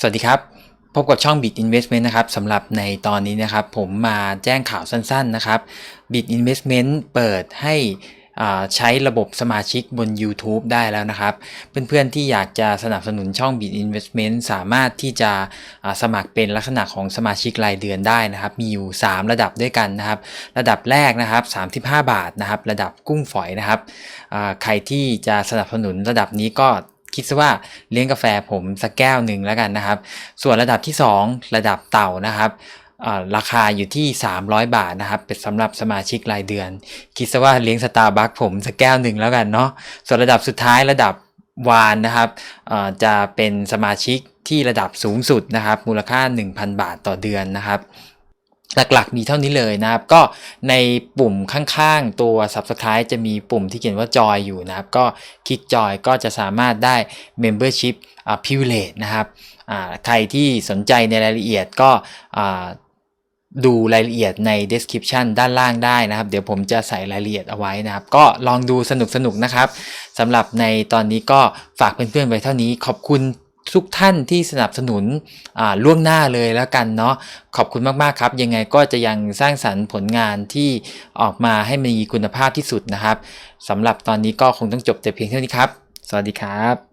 สวัสดีครับ พบกับช่อง Bit Investment นะครับสำหรับในตอนนี้นะครับ ผมมาแจ้งข่าวสั้นๆนะครับ Bit Investment เปิดให้ใช้ระบบสมาชิกบน YouTube ได้แล้วนะครับ เพื่อนๆที่อยากจะสนับสนุนช่อง Bit Investment สามารถที่จะสมัครเป็นลักษณะของสมาชิกรายเดือนได้นะครับ มีอยู่ 3 ระดับด้วยกันนะครับ ระดับแรกนะครับ 35 บาทนะครับ ระดับกุ้งฝอยนะครับใครที่จะสนับสนุนระดับนี้ก็ คิดซะว่าเลี้ยงกาแฟผมสักแก้วหนึ่งแล้วกันนะครับ ส่วนระดับที่ 2 ระดับเต่านะครับราคาอยู่ที่ 300 บาทนะครับ เป็นสำหรับสมาชิกรายเดือน คิดซะว่าเลี้ยงสตาร์บัคผมสักแก้วหนึ่งแล้วกันเนาะส่วนระดับสุดท้ายระดับวานนะครับจะเป็นสมาชิกที่ระดับสูงสุดนะครับ มูลค่า 1,000 บาทต่อเดือนนะครับ หลักๆ มีเท่านี้เลยนะครับ ก็ในปุ่มข้างๆ ตัว Subscribe จะมีปุ่มที่เขียนว่าจอยอยู่นะครับ ก็คลิกจอยก็จะสามารถได้ Membership อ่า Privilege นะครับอ่าใครที่สนใจในรายละเอียดก็อ่าดูรายละเอียดใน description ด้านล่างได้นะครับ เดี๋ยวผมจะใส่รายละเอียดเอาไว้นะครับ ก็ลองดูสนุกๆนะครับสำหรับในตอนนี้ก็ฝากเพื่อนๆไว้เท่านี้ขอบคุณ ทุกท่านที่สนับสนุนล่วงหน้าเลยแล้วกันเนาะขอบคุณมากๆครับ ยังไงก็จะยังสร้างสรรค์ผลงานที่ออกมาให้มีคุณภาพที่สุดนะครับสำหรับตอนนี้ก็คงต้องจบแต่เพียงเท่านี้ครับ สวัสดีครับ